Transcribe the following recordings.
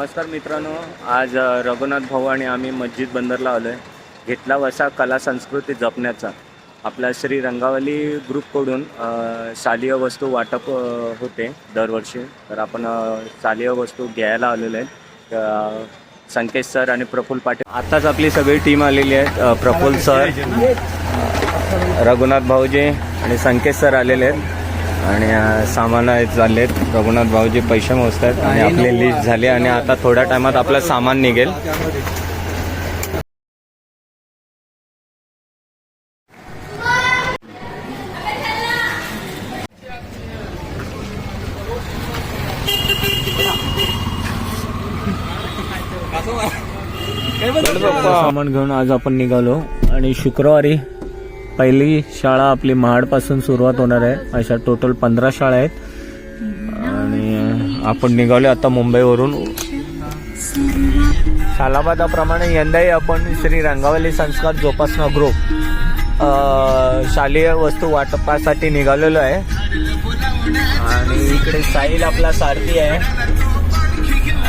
नमस्कार मित्रांनो आज रघुनाथ भाऊ आणि आम्ही मस्जिद बंदरला आलो आहे घेतला वसा कला संस्कृती जपण्याचा. आपला श्री रंगावली ग्रुपकडून शालेय वस्तू वाटप होते दरवर्षी. तर आपण शालेय वस्तू घ्यायला आलेलो आहेत संकेत सर आणि प्रफुल्ल पाटील. आताच आपली सगळी टीम आलेली आहे प्रफुल प्रफुल्ल सर रघुनाथ भाऊजी आणि संकेत सर आलेले आहेत. आणि सामान आहेत चाललेत. रघुनाथ भाऊजी पैसे मोजत आहेत आणि आपली लिस्ट झाली आणि आता थोड्या टायमात आपलं सामान निघेल. सामान घेऊन आज आपण निघालो आणि शुक्रवारी पहिली शाळा आपली महाडपासून सुरुवात होणार आहे. अशा टोटल पंधरा शाळा आहेत. आणि आपण निघालो आता मुंबईवरून. सालाबादाप्रमाणे यंदाही आपण श्री रंगावली संस्कार जोपासना ग्रुप शालेय वस्तू वाटपासाठी निघालेलो आहे. आणि इकडे साहिल आपला सारथी आहे.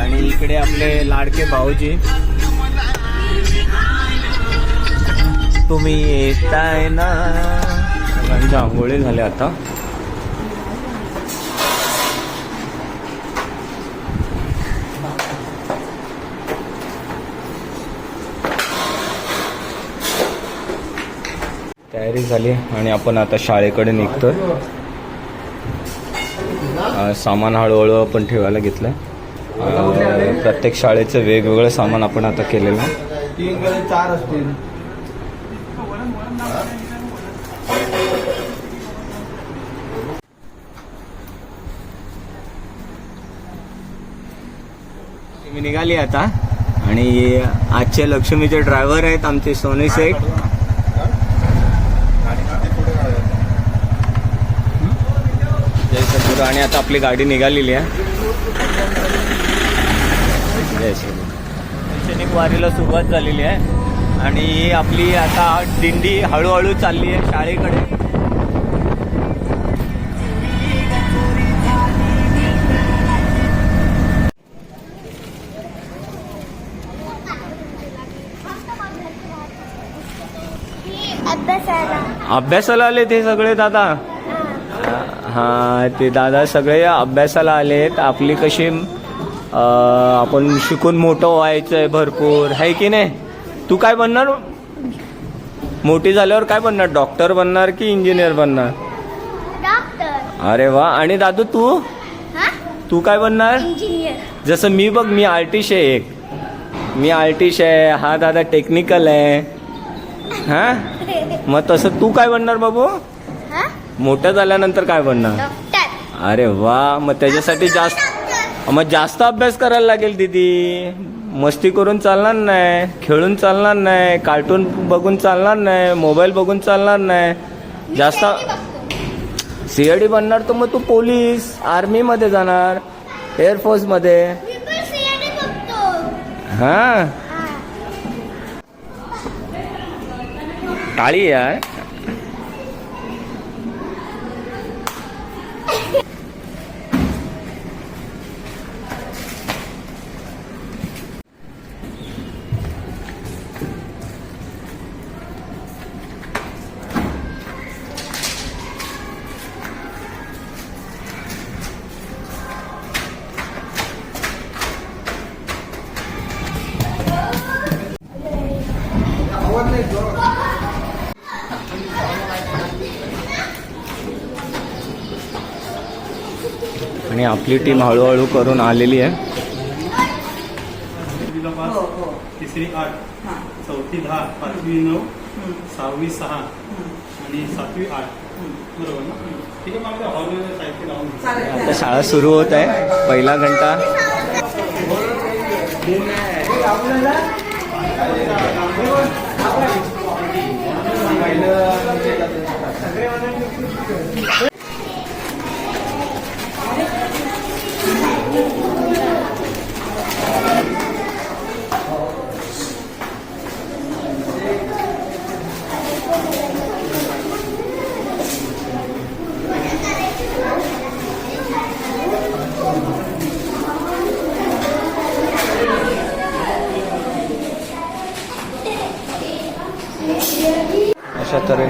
आणि इकडे आपले लाडके भाऊजी. तुम्ही येताय ना? सगळ्यांच्या आंघोळी झाल्या आता. तयारी झाली आणि आपण आता शाळेकडे निघतोय. सामान हळूहळू आपण ठेवायला घेतलं प्रत्येक शाळेचं वेगवेगळं सामान आपण आता केलेलं चार असतील. आम्ही निघाली आता. आणि आजचे लक्ष्मीचे ड्रायव्हर आहेत आमचे सोने शेख. जय सद्गुरू. आणि आता आपली गाडी निघालेली आहे. जय सद्गुरू. वारीला सुरुवात झालेली आहे. आणि आपली आता दिंडी हळूहळू चालली आहे शाळेकडे. अभ्यासाला आले ते सगळे दादा? हा ते दादा सगळे अभ्यासाला आलेत. आपली कशी आपण शिकून मोठं व्हायचंय भरपूर. आहे की नाही? तू काय बनणार? मोठी झाल्यावर काय बनणार? डॉक्टर बनणार की इंजिनियर बनणार? डॉक्टर. अरे वा. आणि दादू तू? तू काय बनणार? जसं मी बघ मी आर्टिस्ट आहे एक. मी आर्टिस्ट आहे. हा दादा टेक्निकल आहे. हा? मग तसं तू काय बनणार बाबू? हा? मोठं झाल्यानंतर काय बनणार अरे वा मग त्याच्यासाठी जास्त मग जास्त अभ्यास करायला लागेल दीदी. मस्ती करून चालणार नाही खेळून चालणार नाही कार्टून बघून चालणार नाही मोबाईल बघून चालणार नाही. जास्त सीआयडी बनणार तर मग तू पोलीस आर्मीमध्ये जाणार एअरफोर्समध्ये. हां? हा टाळी आणि आपली टीम हळूहळू करून आलेली आहे. तिसरी आठ चौथी दहा पाचवी नऊ सहावी सहा आणि सातवी आठ. बरोबर ना? ठीक आहे मग हॉलमध्ये साहित्य लावून घेऊ. आता शाळा सुरू होत आहे पहिला घंटा.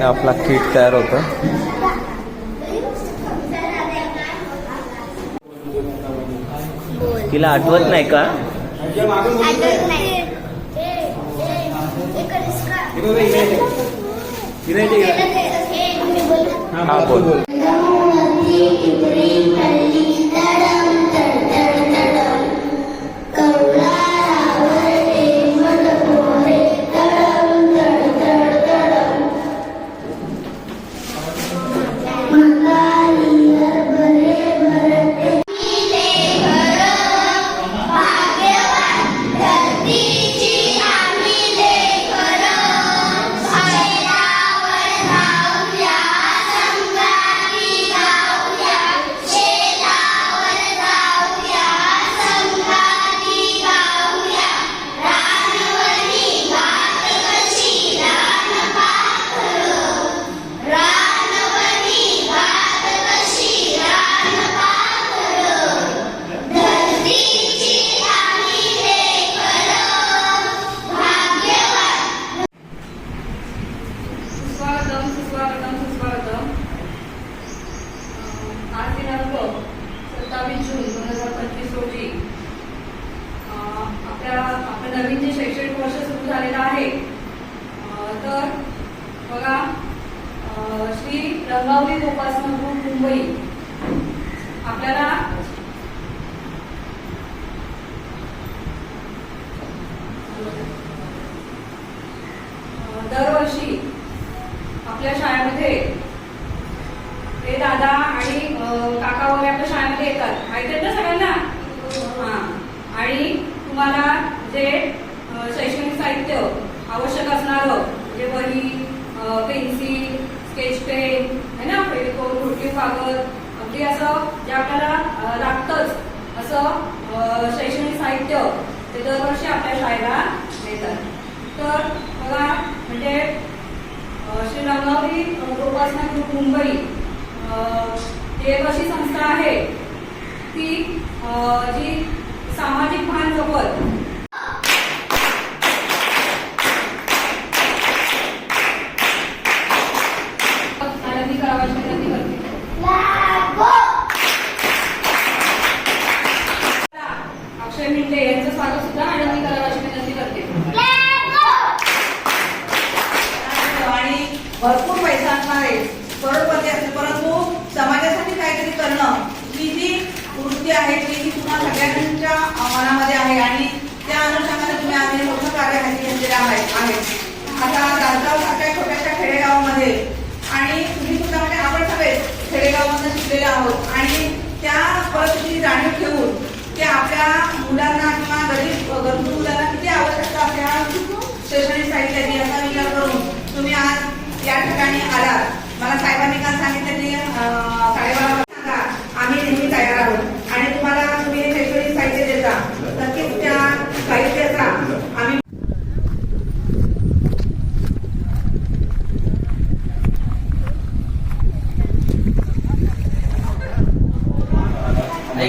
तऱ्हेने आपला किट तयार होतं. तिला आठवत नाही का? हा बोल. आपल्या शाळेमध्ये हे दादा आणि काका वगैरे आपल्या शाळेमध्ये येतात. माहिती आहेत ना सगळ्यांना? हा. आणि तुम्हाला जे शैक्षणिक साहित्य आवश्यक असणारं म्हणजे वही पेन्सिल स्केच पेन है ना? फेविकोल रुटी कागद अगदी असं जे आपल्याला लागतंच असं शैक्षणिक साहित्य ते दरवर्षी आपल्या शाळेला देतात तर बघा म्हणजे श्री रंगावरी उपासना ग्रुप मुंबई ही एक अशी संस्था आहे ती जी सामाजिक भान जपत आनंदी करावाची विनंती करते अक्षय मिंडे यांचं स्वागत सुद्धा आनंदी करावाची विनंती करते आणि भरपूर पैसा असणारे करोडपती असते परंतु समाजासाठी काहीतरी करणं ही जी वृत्ती आहे ती ही तुम्हा सगळ्यांच्या मनामध्ये आहे आणि त्या अनुषंगाने तुम्ही आम्ही मोठं कार्य हाती घेतलेलं आहे. आहे. आता दादगाव सारख्या छोट्याशा खेडेगावामध्ये आणि तुम्ही सुद्धा म्हणजे आपण सगळे खेडेगावामध्ये शिकलेले आहोत. आणि त्या परिस्थितीची जाणीव ठेवून की आपल्या मुलांना किंवा गरीब गरजू मुलांना किती आवश्यकता आपल्या शैक्षणिक साहित्याची याचा विचार करून तुम्ही आज या ठिकाणी आलात. मला साहेबांनी काल सांगितलं की अं, साडेबारा सांगा. आम्ही नेहमी तयार आहोत.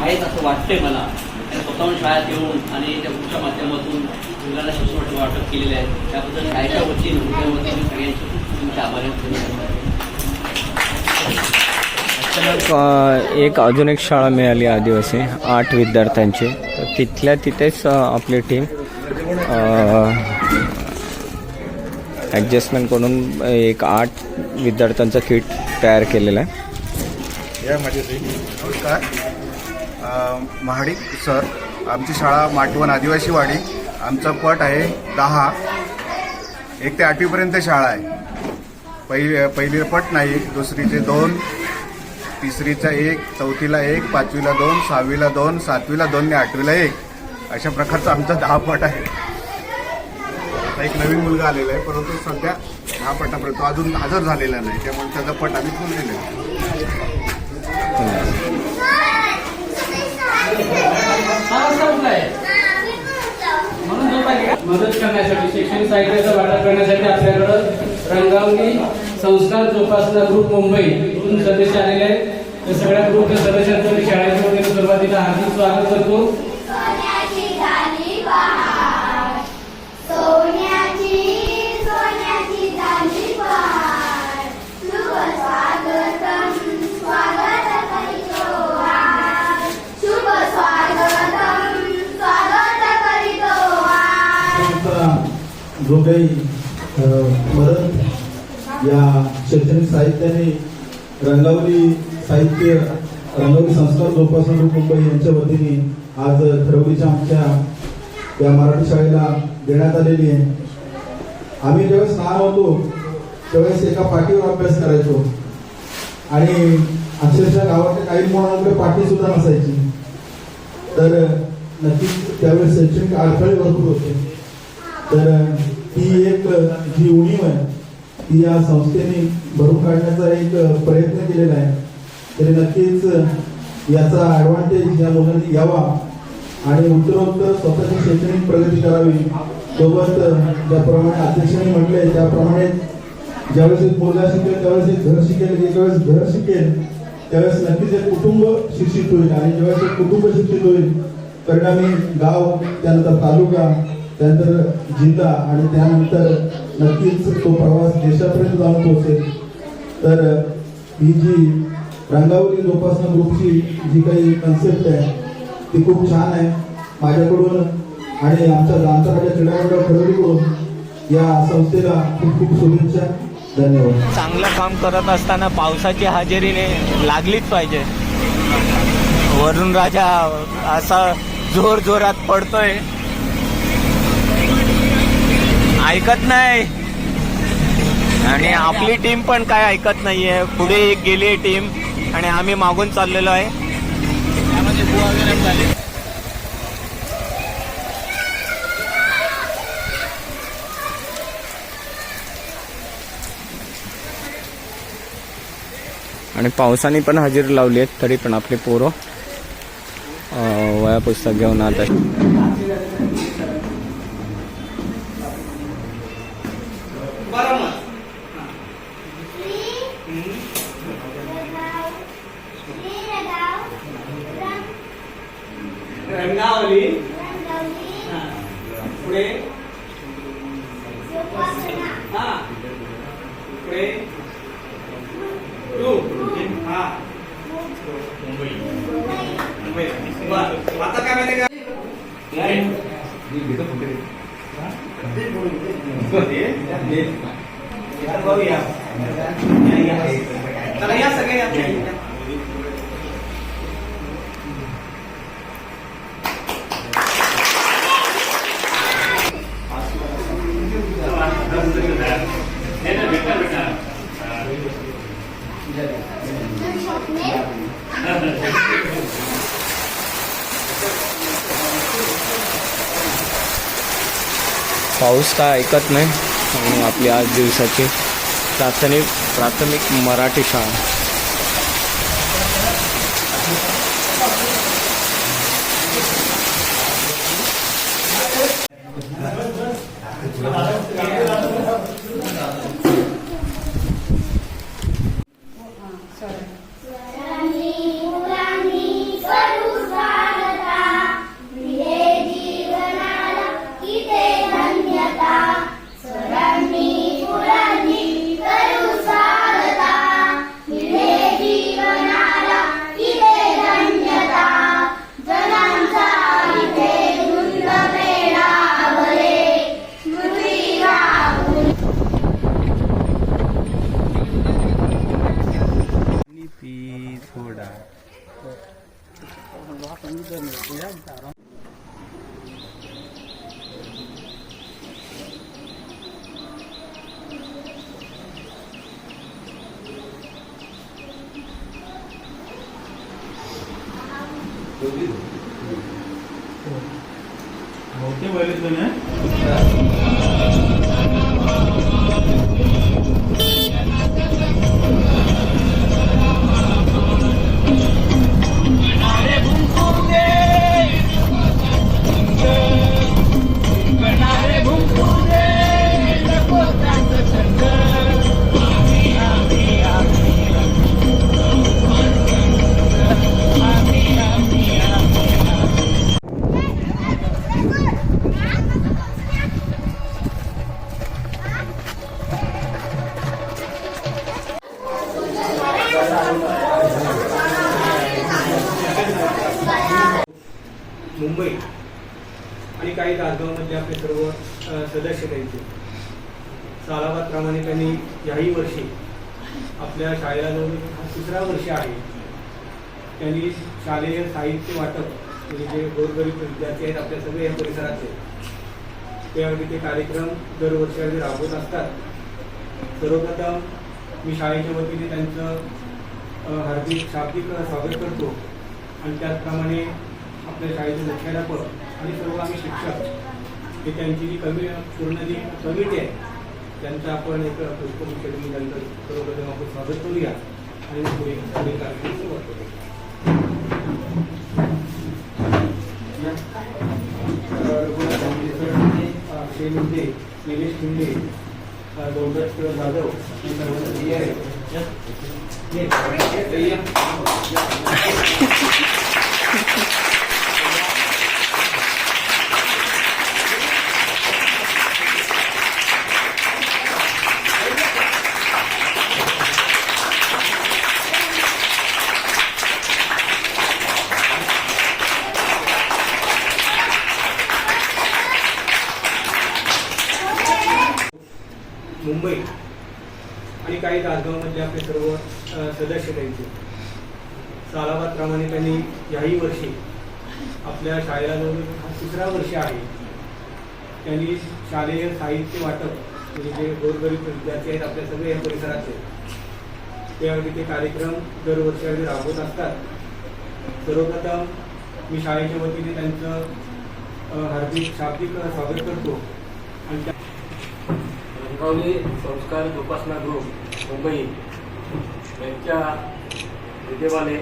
आहेत असं वाटतंय मला. आणि स्वतःहून शाळेत येऊन आणि त्या ग्रुपच्या माध्यमातून मुलांना शिक्षण वाटप केलेले आहे. त्याबद्दल शाळेच्या वतीने वतीने सगळ्यांचे खूप खूप तुमचे आभार एक अजून एक शाळा मिळाली आदिवासी आठ विद्यार्थ्यांची. तर तिथल्या तिथेच आपली टीम ॲडजस्टमेंट करून एक आठ विद्यार्थ्यांचं किट तयार केलेलं आहे या माझ्याशी नमस्कार अ, महाडिक सर. आमची शाळा माटवण आदिवासी वाडी. आमचा पट आहे दहा. एक ते आठवीपर्यंत शाळा आहे. पहिली पहिली पट नाही दुसरीचे दोन तिसरीचा एक चौथीला एक पाचवीला दोन सहावीला दोन सातवीला दोन आणि आठवीला एक. अशा प्रकारचा आमचा दहा पट आहे. आता एक नवीन मुलगा आलेला आहे परंतु सध्या दहा पटापर्यंत अजून हजर झालेला नाही. त्यामुळे त्याचा पट आम्ही बोललेला आहे. मदत करण्यासाठी शैक्षणिक साहित्याचा वाटप करण्यासाठी आपल्याकडं रंगावली संस्कार जोपासना ग्रुप मुंबई इथून सदस्य आलेले आहेत. त्या सगळ्या ग्रुपच्या सदस्यांचं मी शाळेच्या वतीने सुरुवातीला हार्दिक स्वागत करतो. जो काही मदत या शैक्षणिक साहित्याने रंगावली साहित्य रंगावली संस्कार जोपासून मुंबई यांच्या वतीने आज खरवलीच्या आमच्या या मराठी शाळेला देण्यात आलेली आहे. आम्ही ज्यावेळेस लहान होतो त्यावेळेस एका पाठीवर अभ्यास करायचो. आणि अक्षरशः गावातल्या काही मुलांकडे पाठी सुद्धा नसायची. तर नक्कीच त्यावेळेस शैक्षणिक अडथळे भरपूर होते. तर ही एक जी उणीव आहे ती या संस्थेने भरून काढण्याचा एक प्रयत्न केलेला आहे. तरी नक्कीच याचा ऍडव्हान्टेज या मुलांनी घ्यावा आणि उत्तरोत्तर स्वतःची शैक्षणिक प्रगती करावी. सोबत ज्याप्रमाणे अध्यक्षांनी म्हटले त्याप्रमाणे ज्यावेळेस एक मुलगा शिकेल त्यावेळेस एक घर शिकेल ज्यावेळेस घर शिकेल त्यावेळेस नक्कीच एक कुटुंब शिक्षित होईल. आणि ज्यावेळेस एक कुटुंब शिक्षित होईल परिणामी गाव त्यानंतर तालुका त्यानंतर जिल्हा आणि त्यानंतर नक्कीच तो प्रवास देशापर्यंत जाऊन पोहोचेल. तर ही जी रंगावली जोपासना ग्रुपची जी काही कन्सेप्ट आहे ती खूप छान आहे. माझ्याकडून आणि आमच्या आमच्या माझ्या क्रीडामंडळ खरवलीकडून या संस्थेला खूप खूप शुभेच्छा. धन्यवाद. चांगलं काम करत असताना पावसाची हजेरीने लागलीच पाहिजे. वरुण राजा असा जोर जोरात पडतोय. ऐकत नाही. आणि आपली टीम पण काय ऐकत नाहीये. पुढे एक गेली टीम आणि आम्ही मागून चाललेलो आहे. आणि पावसाने पण हजेरी लावली आहेत तरी पण आपले पोरं वया पुस्तक घेऊन आता माहिती का? चला या सगळ्या या. पाऊस काय ऐकत नाही. आणि आपली आज दिवसाची प्राथमिक प्राथमिक मराठी शाळा. बहुतेक वैरित आहे मुंबई आणि काही तासगावमधले आपले सर्व सदस्य त्यांचे. सालाबादप्रमाणे त्यांनी याही वर्षी आपल्या शाळेला जवळ हा तिसरा वर्ष आहे. त्यांनी शालेय साहित्य वाटप म्हणजे जे गोरगरीब विद्यार्थी आहेत आपल्या सगळे या परिसराचे ते अगदी ते कार्यक्रम दरवर्षी अगदी राबवत असतात. सर्वप्रथम मी शाळेच्या वतीने त्यांचं हार्दिक शाब्दिक स्वागत करतो. आणि त्याचप्रमाणे आपल्या शाळेचे मुख्याध्यापक आणि सर्व आम्ही शिक्षक हे त्यांची जी कमी पूर्ण जी कमिटी आहे त्यांचं आपण एक पुष्पगुच्छ देऊन त्यांचं सर्वप्रथम आपण स्वागत करूया. आणि पुढे पुढे कार्यक्रम सुरुवात करूया. अक्षय मुंडे निलेश शिंदे अ, जाधव हे सर्व हे आहेत. या. ये. ये. त्यांनी शालेय साहित्य वाटप म्हणजे जे गोरगरीब विद्यार्थी आहेत आपल्या सगळे या परिसरातले ते अगदी ते कार्यक्रम दरवर्षी राबवत असतात. सर्वप्रथम मी शाळेच्या वतीने त्यांचं हार्दिक शाब्दिक स्वागत करतो. आणि त्या रंगावली संस्कार जोपासना ग्रुप मुंबई. यांच्या विद्यमाने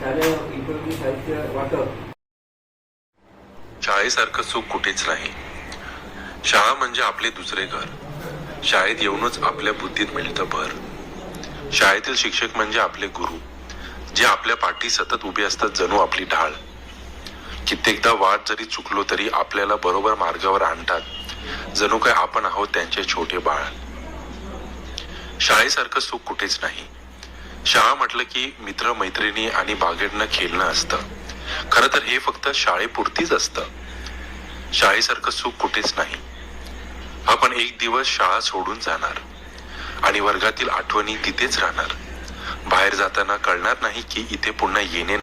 शालेय उपयोगी साहित्य वाटप. शाळेसारखं सुख कुठेच नाही. शाळा म्हणजे आपले दुसरे घर. शाळेत येऊनच आपल्या बुद्धीत मिळतं भर. शाळेतील शिक्षक म्हणजे आपले गुरु जे आपल्या पाठी सतत उभे असतात जणू आपली ढाळ. कित्येकदा वाट जरी चुकलो तरी आपल्याला बरोबर मार्गावर आणतात जणू काय आपण आहोत त्यांचे छोटे बाळ. शाळेसारखं सुख कुठेच नाही. शाळा म्हटलं की मित्र मैत्रिणी आणि बागेडनं खेळणं असतं. खरं तर हे फक्त शाळेपुरतीच असतं. शाळेसारखं सुख कुठेच नाही. आपण एक दिवस शाळा सोडून जाणार. आणि वर्गातील आठवणी तिथेच राहणार. बाहेर जाताना कळणार नाही की इथे पुन्हा येणे